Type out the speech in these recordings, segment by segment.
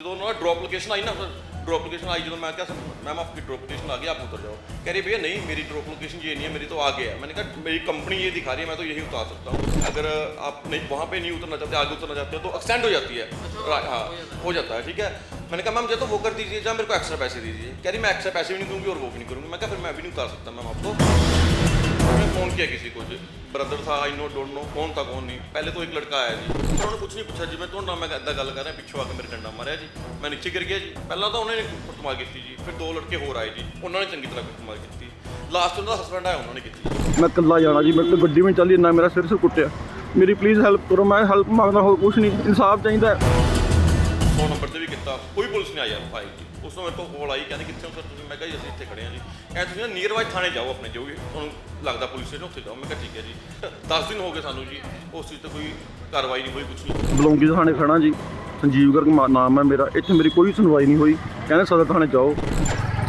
ਜਦੋਂ ਉਹਨਾਂ ਦਾ drop location ਆਈ ਨਾ ਫਿਰ ड्रॉप लोकेशन आई ਜਦੋਂ मैं क्या मैम आपकी ड्रॉप लोकेशन आ गई आप उतर जाओ कह रही भैया नहीं मेरी ड्रॉप लोकेशन ये नहीं है मेरी तो आगे है मैंने कहा मेरी कंपनी ये दिखा रही है मैं तो यही उतार सकता हूँ अगर आप नहीं वहाँ पे नहीं उतरना चाहते आगे उतरना चाहते हो तो एक्सटेंड हो जाती है रा- हाँ हो जाता है ठीक है मैंने कहा मैम या तो वो कर दीजिए या मेरे को एक्स्ट्रा पैसे दीजिए कह रही मैं एक्स्ट्रा पैसे भी नहीं दूंगी और वो भी नहीं करूँगी मैं कहा फिर मैं भी नहीं उतार सकता मैम आपको मैंने फ़ोन किया किसी को जी ब्रदर था आई नो डोंट नो कौन था कौन नहीं पहले तो एक लड़का आया जी उन्होंने कुछ नहीं पूछा जी मैं ਤੁਹਾਡੇ ਨਾਲ ਮੈਂ ਇੱਦਾਂ ਗੱਲ ਕਰ ਰਿਹਾ ਪਿੱਛੋਂ ਆ ਕੇ ਮੇਰੇ ਡੰਡਾ ਮਾਰਿਆ ਜੀ ਮੈਂ ਨੀਚੇ ਗਿਰ ਗਿਆ ਜੀ ਪਹਿਲਾਂ ਤਾਂ ਉਹਨਾਂ ਨੇ ਕੁੱਟਮਾਰ ਕੀਤੀ ਜੀ ਫਿਰ ਦੋ ਲੜਕੇ ਹੋਰ ਆਏ ਜੀ ਉਹਨਾਂ ਨੇ ਚੰਗੀ ਤਰ੍ਹਾਂ ਕੁੱਟਮਾਰ ਕੀਤੀ ਲਾਸਟ ਉਹਨਾਂ ਦਾ ਹਸਬੰਡ ਆਇਆ ਉਹਨਾਂ ਨੇ ਕੀਤੀ ਮੈਂ ਇਕੱਲਾ ਜਾਣਾ ਜੀ ਮੇਰੇ ਤੋਂ ਗੱਡੀ ਵਿੱਚ ਚੱਲੀ ਨਾ ਮੇਰਾ ਸਿਰ ਸਿਰ ਕੁੱਟਿਆ ਮੇਰੀ ਪਲੀਜ਼ ਹੈਲਪ ਕਰੋ ਮੈਂ ਹੈਲਪ ਮੰਗਦਾ ਹੋਰ ਕੁਝ ਨਹੀਂ ਇਨਸਾਫ ਚਾਹੀਦਾ ਹੈ। 100 ਨੰਬਰ ਤੇ ਵੀ ਕੀਤਾ ਕੋਈ ਪੁਲਿਸ ਨਹੀਂ ਆਈ ਯਾਰ ਭਾਈ ਜੀ ਉਸ ਤੋਂ ਮੇਰੇ ਕੋਲ ਕਾਲ ਆਈ, ਕਹਿੰਦੇ ਕਿੱਥੇ ਹੋ ਸਰ ਤੁਸੀਂ? ਮੈਂ ਕਿਹਾ ਜੀ, ਅਸੀਂ ਇੱਥੇ ਖੜੇ ਹਾਂ ਜੀ। ਕਹਿੰਦੇ ਤੁਸੀਂ ਨਾ ਨੀਅਰ ਬਾਈ ਥਾਣੇ ਜਾਓ ਆਪਣੇ, ਜੋ ਵੀ ਤੁਹਾਨੂੰ ਲੱਗਦਾ ਪੁਲਿਸ ਸਟੇਸ਼ਨ, ਉੱਥੇ ਜਾਓ। ਮੈਂ ਕਿਹਾ ਠੀਕ ਹੈ ਜੀ। 10 ਦਿਨ ਹੋ ਗਏ ਸਾਨੂੰ ਜੀ, ਉਸ ਚੀਜ਼ ਤੇ ਕੋਈ ਕਾਰਵਾਈ ਨਹੀਂ ਹੋਈ ਕੁਝ ਨਹੀਂ। ਬਲੌਂਗੀ ਥਾਣੇ ਖੜਾ ਜੀ। ਸੰਜੀਵ ਗਰਗ ਨਾਮ ਹੈ ਮੇਰਾ। ਇੱਥੇ ਮੇਰੀ ਕੋਈ ਸੁਣਵਾਈ ਨਹੀਂ ਹੋਈ। ਕਹਿੰਦੇ ਸਦਰ ਥਾਣੇ ਜਾਓ।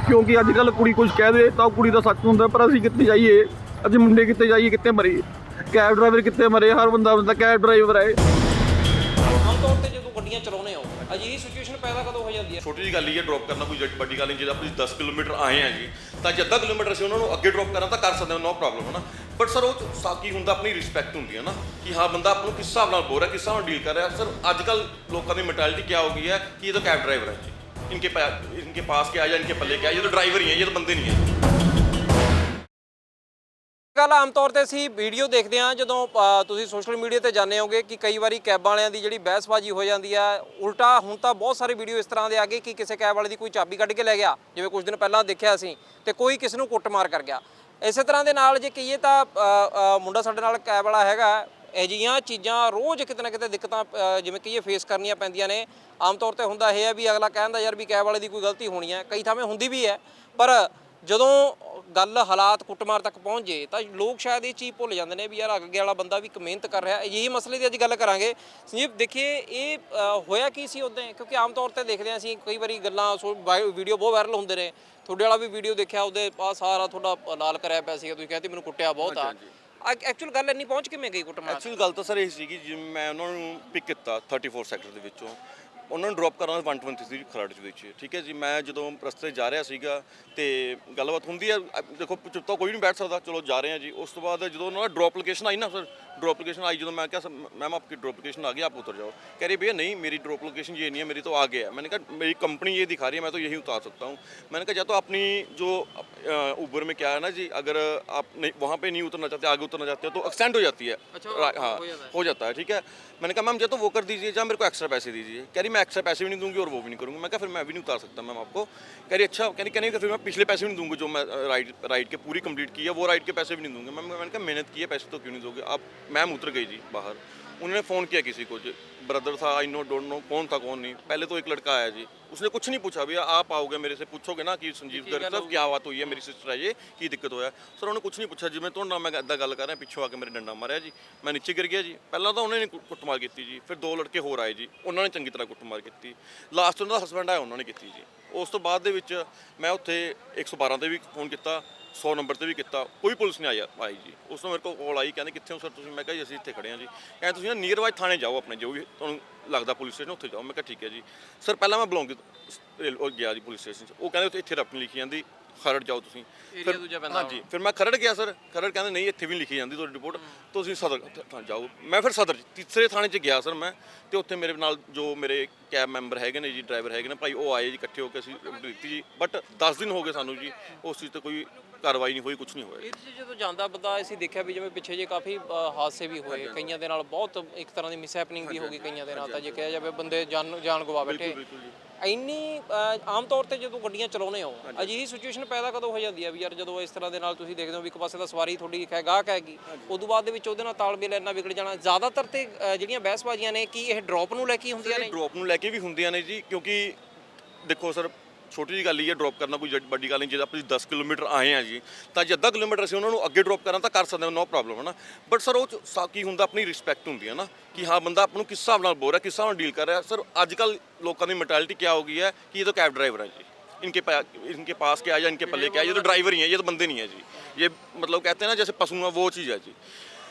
ਕਿਉਂਕਿ ਅੱਜ ਕੱਲ ਕੁੜੀ ਕੁਝ ਕਹਿ ਦੇ, ਤਾਂ ਉਹ ਕੁੜੀ ਦਾ ਸੱਚ ਹੁੰਦਾ, ਪਰ ਅਸੀਂ ਕਿੱਥੇ ਜਾਈਏ? ਅਸੀਂ ਮੁੰਡੇ ਕਿੱਥੇ ਜਾਈਏ, ਕਿੱਥੇ ਮਰੀਏ? ਕੈਬ ਡਰਾਈਵਰ ਕਿੱਥੇ ਮਰੇ? ਹਰ ਬੰਦਾ ਬੰਦਾ ਕੈਬ ਡਰਾਈਵਰ ਹੈ। ਗੱਡੀਆਂ ਚਲਾਉਂਦੇ ਹੋ ਅਜਿਹੀ ਸਿਚੁਏਸ਼ਨ ਪੈਦਾ ਕਦੋਂ ਹੋ ਜਾਂਦੀ ਹੈ ਛੋਟੀ ਜੀ ਗੱਲ ਹੀ ਹੈ ਡ੍ਰੌਪ ਕਰਨਾ ਕੋਈ ਜੱਟ ਵੱਡੀ ਗੱਲ ਨਹੀਂ, ਜੇ ਆਪਣੀ 10 ਕਿਲੋਮੀਟਰ ਆਏ ਆ ਜੀ, ਤਾਂ ਜੇ ਅੱਧਾ ਕਿਲੋਮੀਟਰ ਅਸੀਂ ਉਹਨਾਂ ਨੂੰ ਅੱਗੇ ਡ੍ਰੌਪ ਕਰਾਂ, ਤਾਂ ਕਰ ਸਕਦੇ ਹਾਂ ਨੋ ਪ੍ਰੋਬਲਮ ਹੈ ਨਾ ਬਟ ਸਰ ਉਹ ਸਾਕੀ ਹੁੰਦਾ, ਆਪਣੀ ਰਿਸਪੈਕਟ ਹੁੰਦੀ ਹੈ ਨਾ, ਕਿ ਹਾਂ, ਬੰਦਾ ਆਪ ਨੂੰ ਕਿਸ ਹਿਸਾਬ ਨਾਲ ਬੋਲ ਰਿਹਾ, ਕਿਸ ਹਿਸਾਬ ਨਾਲ ਡੀਲ ਕਰ ਰਿਹਾ। ਸਰ ਅੱਜ ਕੱਲ ਲੋਕਾਂ ਦੀ ਮੈਂਟੈਲਿਟੀ ਕੀ ਹੋ ਗਈ ਹੈ, ਕਿ ਇਹ ਤਾਂ ਕੈਬ ਡਰਾਈਵਰ ਹੈ ਜੀ। ਇਨਕੇ ਇਨਕੇ ਪਾਸ ਕੇ ਆ ਜਾਂ ਇਨਕੇ ਪੱਲੇ ਕੇ ਆ ਇਹ ਤਾਂ ਡਰਾਈਵਰ ਹੀ ਹੈ, ਇਹ ਤਾਂ ਬੰਦੇ ਨਹੀਂ ਹੈ। ਗੱਲ ਆਮ ਤੌਰ ਤੇ ਅਸੀਂ ਵੀਡੀਓ ਦੇਖਦੇ ਹਾਂ ਜਦੋਂ ਤੁਸੀਂ ਸੋਸ਼ਲ ਮੀਡੀਆ ਤੇ ਜਾਂਦੇ ਹੋਗੇ ਕਿ ਕਈ ਵਾਰੀ ਕੈਬ ਵਾਲਿਆਂ ਦੀ ਜਿਹੜੀ ਬਹਿਸਬਾਜ਼ੀ ਹੋ ਜਾਂਦੀ ਆ, ਉਲਟਾ ਹੁਣ ਤਾਂ ਬਹੁਤ ਸਾਰੇ ਵੀਡੀਓ ਇਸ ਤਰ੍ਹਾਂ ਦੇ ਆ ਗਏ ਕਿ ਕਿਸੇ ਕੈਬ ਵਾਲੇ ਦੀ ਕੋਈ ਚਾਬੀ ਕੱਢ ਕੇ ਲੈ ਗਿਆ, ਜਿਵੇਂ ਕੁਝ ਦਿਨ ਪਹਿਲਾਂ ਦੇਖਿਆ ਅਸੀਂ ਤੇ ਕੋਈ ਕਿਸ ਨੂੰ ਕੁੱਟਮਾਰ ਕਰ ਗਿਆ। ਇਸੇ ਤਰ੍ਹਾਂ ਦੇ ਨਾਲ ਜੇ ਕਹੀਏ ਤਾਂ ਮੁੰਡਾ ਸਾਡੇ ਨਾਲ ਕੈਬ ਵਾਲਾ ਹੈਗਾ ਅਜਿਹੀਆਂ ਚੀਜ਼ਾਂ ਰੋਜ਼ ਕਿਤੇ ਨਾ ਕਿਤੇ ਦਿੱਕਤਾਂ ਜਿਵੇਂ ਕਹੀਏ ਫੇਸ ਕਰਨੀਆਂ ਪੈਂਦੀਆਂ ਨੇ। ਆਮ ਤੌਰ ਤੇ ਹੁੰਦਾ ਇਹ ਹੈ ਵੀ ਅਗਲਾ ਕਹਿੰਦਾ ਯਾਰ ਵੀ ਕੈਬ ਵਾਲੇ ਦੀ ਕੋਈ ਗਲਤੀ ਹੋਣੀ ਹੈ ਕਈ ਥਾਵੇਂ ਹੁੰਦੀ ਵੀ ਹੈ, ਪਰ ਜਦੋਂ ਗੱਲ ਹਾਲਾਤ ਕੁੱਟਮਾਰ ਤੱਕ ਪਹੁੰਚ ਜੇ ਤਾਂ ਲੋਕ ਸ਼ਾਇਦ ਇਹ ਚੀਜ਼ ਭੁੱਲ ਜਾਂਦੇ ਨੇ ਵੀ ਯਾਰ ਅੱਗੇ ਵਾਲਾ ਬੰਦਾ ਵੀ ਇੱਕ ਮਿਹਨਤ ਕਰ ਰਿਹਾ। ਇਹੀ ਮਸਲੇ ਦੀ ਅੱਜ ਗੱਲ ਕਰਾਂਗੇ। ਸੰਜੀਵ ਦੇਖੀਏ ਇਹ ਹੋਇਆ ਕੀ ਸੀ ਉਦੋਂ ਕਿਉਂਕਿ ਆਮ ਤੌਰ ਤੇ ਦੇਖਦੇ ਹਾਂ ਅਸੀਂ ਕਈ ਵਾਰੀ ਗੱਲਾਂ ਵੀਡੀਓ ਬਹੁਤ ਵਾਇਰਲ ਹੁੰਦੇ ਨੇ। ਤੁਹਾਡੇ ਵਾਲਾ ਵੀ ਵੀਡੀਓ ਦੇਖਿਆ ਉਹਦੇ ਆ ਸਾਰਾ ਤੁਹਾਡਾ ਲਾਲ ਕਰਿਆ ਪਿਆ ਸੀਗਾ। ਤੁਸੀਂ ਕਹਿੰਦੇ ਮੈਨੂੰ ਕੁੱਟਿਆ ਬਹੁਤ ਆ। ਐਕਚੁਅਲ ਗੱਲ ਇੰਨੀ ਪਹੁੰਚ ਕਿਵੇਂ ਗਈ ਕੁੱਟਮਾਰ? ਐਕਚੁਅਲ ਗੱਲ ਤਾਂ ਸਰ ਇਹ ਸੀਗੀ ਜਿਵੇਂ ਮੈਂ ਉਹਨਾਂ ਨੂੰ ਪਿਕ ਕੀਤਾ 34 ਸੈਕਟਰ ਦੇ ਵਿੱਚੋਂ। ਉਹਨਾਂ ਨੂੰ ਡ੍ਰੌਪ ਕਰਨ 120 ਸੀ ਖਰੜ ਦੇ ਵਿੱਚ। ਠੀਕ ਹੈ ਜੀ, ਮੈਂ ਜਦੋਂ ਰਸਤੇ ਜਾ ਰਿਹਾ ਸੀਗਾ ਤੇ ਗੱਲਬਾਤ ਹੁੰਦੀ ਹੈ ਦੇਖੋ, ਚੁੱਪ ਤਾਂ ਕੋਈ ਨਹੀਂ ਬੈਠ ਸਕਦਾ, ਚਲੋ ਜਾ ਰਹੇ ਹਾਂ ਜੀ। ਉਸ ਤੋਂ ਬਾਅਦ ਜਦੋਂ ਉਹਨਾਂ ਦਾ ਡ੍ਰੌਪ ਲੋਕੇਸ਼ਨ ਆਈ ਨਾ ਸਰ ड्रॉप लोकेशन आई जो मैं क्या मैम आपकी ड्रॉप लोकेशन आ गई आप उतर जाओ कह रही भैया नहीं मेरी ड्रॉप लोकेशन ये नहीं है मेरी तो आगे है मैंने कहा मेरी कंपनी ये दिखा रही है मैं तो यही उतार सकता हूँ मैंने कहा या तो अपनी जो ऊबर में क्या है ना जी अगर आप नहीं वहाँ पर नहीं उतरना चाहते आगे उतरना चाहते हो तो एक्सटेंड हो जाती है अच्छा, हाँ हो जाता है। ठीक है मैंने कहा मैम या तो वो कर दीजिए या मेरे को एक्स्ट्रा पैसे दीजिए कह रही मैं एक्स्ट्रा पैसे भी नहीं दूँगी और वो भी नहीं करूँगी मैं कहा फिर मैं भी नहीं उतार सकता मैम आपको कह रही अच्छा कह रही कह नहीं फिर मैं पिछले पैसे भी नहीं दूँगी जो मैं राइड राइड के पूरी कंप्लीट की है वो राइड के पैसे भी नहीं दूँगी मैम मैंने कहा मेहनत की है पैसे तो क्यों नहीं दोगे आप मैम उतर गई जी बाहर उन्होंने फ़ोन किया किसी को जी ब्रदर था आई नो डोंट नो कौन था कौन नहीं पहले तो एक लड़का आया जी उसने कुछ नहीं पूछा भैया आप आओगे मेरे से पूछोगे ना कि संजीव गर्ग साहब क्या बात हुई है मेरी सिस्टर है ये की दिक्कत ਹੋਇਆ ਸਰ ਉਹਨੇ ਕੁਝ ਨਹੀਂ ਪੁੱਛਿਆ ਜਿਵੇਂ ਤੁਹਾਡੇ ਨਾਲ ਮੈਂ ਇੱਦਾਂ ਗੱਲ ਕਰ ਰਿਹਾ ਪਿੱਛੋਂ ਆ ਕੇ ਮੇਰੇ ਡੰਡਾ ਮਾਰਿਆ ਜੀ ਮੈਂ ਨੀਚੇ ਗਿਰ ਗਿਆ ਜੀ ਪਹਿਲਾਂ ਤਾਂ ਉਹਨਾਂ ਨੇ ਕੁ- ਕੁੱਟਮਾਰ ਕੀਤੀ ਜੀ ਫਿਰ ਦੋ ਲੜਕੇ ਹੋਰ ਆਏ ਜੀ ਉਹਨਾਂ ਨੇ ਚੰਗੀ ਤਰ੍ਹਾਂ ਕੁੱਟਮਾਰ ਕੀਤੀ ਲਾਸਟ ਉਹਨਾਂ ਦਾ ਹਸਬੰਡ ਆਇਆ ਉਹਨਾਂ ਨੇ ਕੀਤੀ ਜੀ ਉਸ ਤੋਂ ਬਾਅਦ ਦੇ ਵਿੱਚ ਮੈਂ ਉੱਥੇ 112 ਤੇ ਵੀ ਫੋਨ ਕੀਤਾ 100 ਨੰਬਰ ਤੇ ਵੀ ਕੀਤਾ, ਕੋਈ ਪੁਲਿਸ ਨਹੀਂ ਆਇਆ ਆਈ ਜੀ। ਉਸ ਤੋਂ ਮੇਰੇ ਕੋਲ ਕਾਲ ਆਈ, ਕਹਿੰਦੇ ਕਿੱਥੇ ਹੋ ਸਰ ਤੁਸੀਂ? ਮੈਂ ਕਿਹਾ ਜੀ ਅਸੀਂ ਇੱਥੇ ਖੜੇ ਹਾਂ ਜੀ। ਕਹਿੰਦੇ ਤੁਸੀਂ ਨਾ ਨੀਅਰ ਬਾਈ ਥਾਣੇ ਜਾਓ ਆਪਣੇ, ਜੋ ਵੀ ਤੁਹਾਨੂੰ ਲੱਗਦਾ ਪੁਲਿਸ ਸਟੇਸ਼ਨ, ਉੱਥੇ ਜਾਓ। ਮੈਂ ਕਿਹਾ ਠੀਕ ਹੈ ਜੀ। ਸਰ, ਪਹਿਲਾਂ ਮੈਂ ਬਲੌਂਗ ਉਹ ਗਿਆ ਜੀ ਪੁਲਿਸ ਸਟੇਸ਼ਨ 'ਚ। ਉਹ ਕਹਿੰਦੇ ਉੱਥੇ ਇੱਥੇ ਰੱਪਣੀ ਲਿਖੀ ਜਾਂਦੀ। ਖਰੜ ਜਾਓ ਤੁਸੀਂ। ਏਰੀਆ ਦੂਜਾ ਪੈਂਦਾ ਹਾਂਜੀ ਫਿਰ ਮੈਂ ਖਰੜ ਗਿਆ ਸਰ। ਖਰੜ ਕਹਿੰਦੇ ਨਹੀਂ ਇੱਥੇ ਵੀ ਨਹੀਂ ਲਿਖੀ ਜਾਂਦੀ ਤੁਹਾਡੀ ਰਿਪੋਰਟ ਤੁਸੀਂ ਸਦਰ ਥਾਣੇ ਜਾਓ। ਮੈਂ ਫਿਰ ਸਦਰ ਤੀਸਰੇ ਥਾਣੇ 'ਚ ਗਿਆ ਸਰ ਮੈਂ। ਤੇ ਉੱਥੇ ਮੇਰੇ ਨਾਲ ਜੋ ਮੇਰੇ ਕੈਬ ਮੈਂਬਰ ਹੈਗੇ ਨੇ ਜੀ ਡਰਾਈਵਰ ਹੈਗੇ ਨੇ ਭਾਈ ਉਹ ਆਏ ਜੀ ਇਕੱਠੇ ਹੋ ਕੇ ਅਸੀਂ ਦਿੱਤੀ ਜੀ। ਬਟ 10 ਦਿਨ ਹੋ ਗਏ ਸਾਨੂੰ ਜੀ ਉਸ ਚੀਜ਼ ਤੇ ਕੋਈ ਕਾਰਵਾਈ ਨਹੀਂ ਹੋਈ ਕੁਝ ਨਹੀਂ ਹੋਇਆ। ਇਹਦੇ 'ਚ ਜਦੋਂ ਜਾਂਦਾ ਬੰਦਾ ਅਸੀਂ ਦੇਖਿਆ ਵੀ ਜਿਵੇਂ ਪਿੱਛੇ ਜੇ ਕਾਫੀ ਅ, ਹਾਦਸੇ ਵੀ ਹੋਏ। ਕਈਆਂ ਦੇ ਨਾਲ ਬਹੁਤ ਇੱਕ ਤਰ੍ਹਾਂ ਦੀ ਮਿਸਹੈਪਨਿੰਗ ਵੀ ਹੋ ਗਈ ਕਈਆਂ ਦੇ ਨਾਲ ਤਾਂ ਜੇ ਕਿਹਾ ਜਾਵੇ ਬੰਦੇ ਜਾਨ ਜਾਨ ਗਵਾ ਬੈਠੇ। ਇੰਨੀ ਆਮ ਤੌਰ ਤੇ ਜਦੋਂ ਗੱਡੀਆਂ ਚਲਾਉਂਦੇ ਹੋ ਅਜਿਹੀ ਸਿਚੁਏਸ਼ਨ ਪੈਦਾ ਕਦੋਂ ਹੋ ਜਾਂਦੀ ਹੈ ਵੀ ਯਾਰ ਜਦੋਂ ਇਸ ਤਰ੍ਹਾਂ ਦੇ ਨਾਲ ਤੁਸੀਂ ਦੇਖਦੇ ਹੋ ਵੀ ਇੱਕ ਪਾਸੇ ਤਾਂ ਸਵਾਰੀ ਤੁਹਾਡੀ ਇੱਕ ਹੈ ਗਾਹਕ ਹੈਗੀ ਉਦੋਂ ਬਾਅਦ ਦੇ ਵਿੱਚ ਉਹਦੇ ਨਾਲ ਤਾਲਮੇਲ ਇੰਨਾ ਵਿਗੜ ਜਾਣਾ ਜ਼ਿਆਦਾਤਰ ਤੇ ਜਿਹੜੀਆਂ ਬਹਿਸਬਾਜ਼ੀਆਂ ਨੇ ਕੀ ਇਹ ਡ੍ਰੌਪ ਨੂੰ ਲੈ ਕੇ ਹੀ ਹੁੰਦੀਆਂ ਨੇ? ਡ੍ਰੌਪ ਨੂੰ ਲੈ ਕੇ ਵੀ ਹੁੰਦੀਆਂ ਨੇ ਜੀ ਕਿਉਂਕਿ ਦੇਖੋ ਸਰ ਛੋਟੀ ਜਿਹੀ ਗੱਲ ਹੀ ਹੈ ਡ੍ਰੌਪ ਕਰਨਾ ਕੋਈ ਜੱਟ- ਵੱਡੀ ਗੱਲ ਨਹੀਂ ਜੇ ਆਪਾਂ 10 ਕਿਲੋਮੀਟਰ ਆਏ ਆ ਜੀ ਤਾਂ ਜੇ ਅੱਧਾ ਕਿਲੋਮੀਟਰ ਅਸੀਂ ਉਹਨਾਂ ਨੂੰ ਅੱਗੇ ਡ੍ਰੌਪ ਕਰਾਂ ਤਾਂ ਕਰ ਸਕਦੇ ਹਾਂ ਨੋ ਪ੍ਰੋਬਲਮ ਹੈ ਨਾ ਬਟ ਸਰ ਉਹ 'ਚ ਸਾਕੀ ਹੁੰਦਾ ਆਪਣੀ ਰਿਸਪੈਕਟ ਹੁੰਦੀ ਹੈ ਨਾ ਕਿ ਹਾਂ ਬੰਦਾ ਆਪ ਨੂੰ ਕਿਸ ਹਿਸਾਬ ਨਾਲ ਬੋਲ ਰਿਹਾ ਕਿਸ ਹਿਸਾਬ ਨਾਲ ਡੀਲ ਕਰ ਰਿਹਾ ਸਰ ਅੱਜ ਕੱਲ ਲੋਕਾਂ ਦੀ ਮੈਂਟੈਲਿਟੀ ਕੀ ਹੋ ਗਈ ਹੈ ਕਿ ਇਹ ਤਾਂ ਕੈਬ ਡਰਾਈਵਰ ਹੈ ਜੀ इनके पा, इनके पास क्या है या इनके पल्ले क्या है ये तो ड्राइवर ही है ये तो बंदे नहीं है जी ये मतलब कहते हैं ना जैसे पशु है वो चीज़ है जी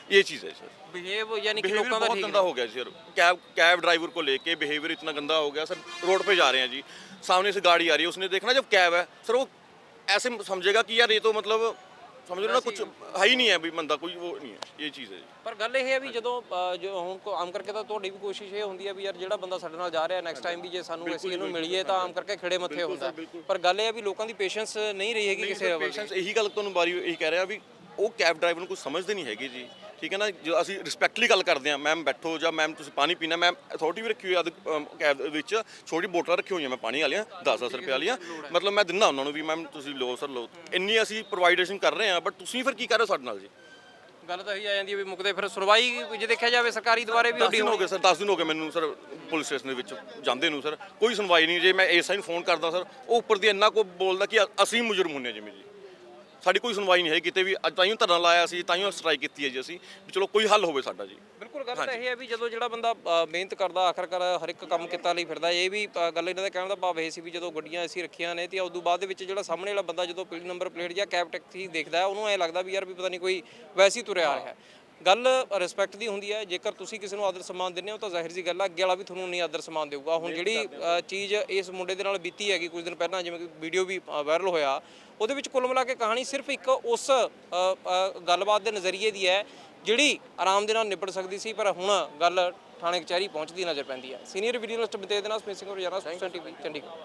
ये चीज़ है सर ਬਿਹੇਵ ਯਾਨੀ ਕਿ बिहेवियर ਲੋਕਾਂ ਦਾ बहुत ਠੀਕ गंदा हो गया सर कैब कैब ड्राइवर को लेके बिहेवियर इतना गंदा हो गया सर रोड पे जा रहे हैं जी सामने से गाड़ी आ रही है उसने देखना जब कैब है सर वो ऐसे समझेगा कि यार ये तो मतलब समझ रहे हो ना कुछ है ही नहीं है भी बंदा कोई वो नहीं है ये चीज़ है जी ਪਰ ਗੱਲ ਇਹ ਹੈ ਵੀ ਜਦੋਂ ਅ, ਜੋ ਹੁਣ ਕੋ ਆਮ ਕਰਕੇ ਤਾਂ ਤੁਹਾਡੀ ਵੀ ਕੋਸ਼ਿਸ਼ ਇਹ ਹੁੰਦੀ ਹੈ ਵੀ ਯਾਰ ਜਿਹੜਾ ਬੰਦਾ ਸਾਡੇ ਨਾਲ ਜਾ ਰਿਹਾ ਨੈਕਸਟ ਟਾਈਮ ਵੀ ਜੇ ਸਾਨੂੰ ਅਸੀਂ ਇਹਨੂੰ ਮਿਲੀਏ ਤਾਂ ਆਮ ਕਰਕੇ ਖੜੇ ਮੱਥੇ ਹੁੰਦਾ ਪਰ ਗੱਲ ਇਹ ਹੈ ਵੀ ਲੋਕਾਂ ਦੀ ਪੇਸ਼ੈਂਸ ਨਹੀਂ ਰਹੀ ਹੈਗੀ ਕਿਸੇ ਲੈਵਲ ਦੀ ਪੇਸ਼ੈਂਸ ਇਹੀ ਗੱਲ ਤੁਹਾਨੂੰ ਬਾਰੀ ਇਹੀ ਕਹਿ ਰਿਹਾ ਵੀ ਉਹ ਕੈਬ ਡਰਾਈਵਰ ਨੂੰ ਕੁਝ ਸਮਝਦੇ ਨਹੀਂ ਹੈਗੇ ਜੀ ਠੀਕ ਹੈ ਨਾ ਜੋ ਅਸੀਂ ਰਿਸਪੈਕਟਲੀ ਗੱਲ ਕਰਦੇ ਹਾਂ ਮੈਮ ਬੈਠੋ ਜਾਂ ਮੈਮ ਤੁਸੀਂ ਪਾਣੀ ਪੀਣਾ ਮੈਮ ਅਥਾਰਟੀ ਵੀ ਰੱਖੀ ਹੋਈ ਆ ਕੈਬ ਵਿੱਚ ਛੋਟੀ ਬੋਤਲਾਂ ਰੱਖੀ ਹੋਈਆਂ ਮੈਂ ਪਾਣੀ ਵਾਲੀਆਂ 10-10 ਰੁਪਏ ਵਾਲੀਆਂ। ਮਤਲਬ ਮੈਂ ਦਿੰਦਾ ਉਹਨਾਂ ਨੂੰ ਵੀ ਮੈਮ ਤੁਸੀਂ ਲਓ ਸਰ ਲਓ। ਇੰਨੀ ਅਸੀਂ ਪ੍ਰੋਵਾਈਡੇਸ਼ਨ ਕਰ ਰਹੇ ਹਾਂ ਬਟ ਤੁਸੀਂ ਫਿਰ ਕੀ ਕਰ ਰਹੇ ਹੋ ਸਾਡੇ ਨਾਲ ਜੀ? ਗੱਲ ਤਾਂ ਇਹੀ ਆ ਜਾਂਦੀ ਹੈ ਵੀ ਮੁਕਦੇ ਫਿਰ ਸੁਣਵਾਈ ਜੇ ਦੇਖਿਆ ਜਾਵੇ ਸਰਕਾਰੀ ਦੁਆਰੇ ਵੀ 10 ਹੁੰਦੀ ਦਿਨ ਹੋ ਗਏ ਸਰ 10 ਦਿਨ ਹੋ ਗਏ ਮੈਨੂੰ ਸਰ ਪੁਲਿਸ ਸਟੇਸ਼ਨ ਦੇ ਵਿੱਚ ਜਾਂਦੇ ਨੂੰ ਸਰ ਕੋਈ ਸੁਣਵਾਈ ਨਹੀਂ ਜੇ ਮੈਂ ਐਸਆਈ ਨੂੰ ਫੋਨ ਕਰਦਾ ਸਰ ਉਹ ਉੱਪਰ ਦੀ ਇੰਨਾ ਕੋ ਬੋਲਦਾ ਕਿ ਅਸੀਂ ਮੁਜਰਮ ਹੁੰਨੇ ਜਿਵੇਂ ਜੀ। ਸਾਡੀ ਕੋਈ ਸੁਣਵਾਈ ਨਹੀਂ ਹੈ ਕਿਤੇ ਵੀ ਅੱਜ ਤਾਈਓ ਧਰਨਾ ਲਾਇਆ ਸੀ ਤਾਈਓ ਸਟ੍ਰਾਈਕ ਕੀਤੀ ਹੈ ਜੀ ਅਸੀਂ ਵੀ ਚਲੋ ਕੋਈ ਹੱਲ ਹੋਵੇ ਸਾਡਾ ਜੀ। ਬਿਲਕੁਲ ਗੱਲ ਤਾਂ ਇਹ ਹੈ ਵੀ ਜਦੋਂ ਜਿਹੜਾ ਬੰਦਾ ਮਿਹਨਤ ਕਰਦਾ ਆਖਰਕਾਰ ਹਰ ਇੱਕ ਕੰਮ ਕੀਤਾ ਲਈ ਫਿਰਦਾ ਇਹ ਵੀ ਗੱਲ ਇਹਨਾਂ ਦਾ ਕਹਿਣ ਦਾ ਭਾਵ ਇਹ ਸੀ ਵੀ ਜਦੋਂ ਗੱਡੀਆਂ ਅਸੀਂ ਰੱਖੀਆਂ ਨੇ ਤੇ ਉਸ ਤੋਂ ਬਾਅਦ ਦੇ ਵਿੱਚ ਜਿਹੜਾ ਸਾਹਮਣੇ ਵਾਲਾ ਬੰਦਾ ਜਦੋਂ ਨੰਬਰ ਪਲੇਟ ਜਾਂ ਕੈਬ ਟੈਕਸੀ ਦੇਖਦਾ ਉਹਨੂੰ ਐ ਲੱਗਦਾ ਵੀ ਯਾਰ ਵੀ ਪਤਾ ਨਹੀਂ ਕੋਈ ਵੈਸੀ ਤੁਰਿਆ ਆ ਰਿਹਾ ਹੈ। ਗੱਲ ਰਿਸਪੈਕਟ ਦੀ ਹੁੰਦੀ ਹੈ। ਜੇਕਰ ਤੁਸੀਂ ਕਿਸੇ ਨੂੰ ਆਦਰ ਸਨਮਾਨ ਦਿੰਦੇ ਹੋ ਤਾਂ ਜ਼ਾਹਿਰ ਜੀ ਗੱਲ ਆ ਅੱਗੇ ਵਾਲਾ ਵੀ ਤੁਹਾਨੂੰ ਨਹੀਂ ਆਦਰ ਸਨਮਾਨ ਦੇਊਗਾ। ਹੁਣ ਜਿਹੜੀ ਚੀਜ਼ ਇਸ ਮੁੰਡੇ ਦੇ ਨਾਲ ਬੀਤੀ ਹੈਗੀ ਕੁਝ ਦਿਨ ਪਹਿਲਾਂ ਜਿਵੇਂ ਕਿ ਵੀਡੀਓ ਵੀ ਵਾਇਰਲ ਹੋਇਆ ਉਹਦੇ ਵਿੱਚ ਕੁੱਲ ਮਿਲਾ ਕੇ ਕਹਾਣੀ ਸਿਰਫ ਇੱਕ ਉਸ ਗੱਲਬਾਤ ਦੇ ਨਜ਼ਰੀਏ ਦੀ ਹੈ ਜਿਹੜੀ ਆਰਾਮ ਦੇ ਨਾਲ ਨਿਬੜ ਸਕਦੀ ਸੀ ਪਰ ਹੁਣ ਗੱਲ ਥਾਣੇ ਕਚਹਿਰੀ ਪਹੁੰਚਦੀ ਨਜ਼ਰ ਪੈਂਦੀ ਹੈ। ਸੀਨੀਅਰ ਵੀਡੀਓ ਜਰਨਲਿਸਟ ਬਤੇ ਦੇ ਨਾਲ ਸਮੇਤ ਸਿੰਘ ਰੋਜ਼ਾਨਾ ਸੁਖਸਨ ਟੀਵੀ ਚੰਡੀਗੜ੍ਹ।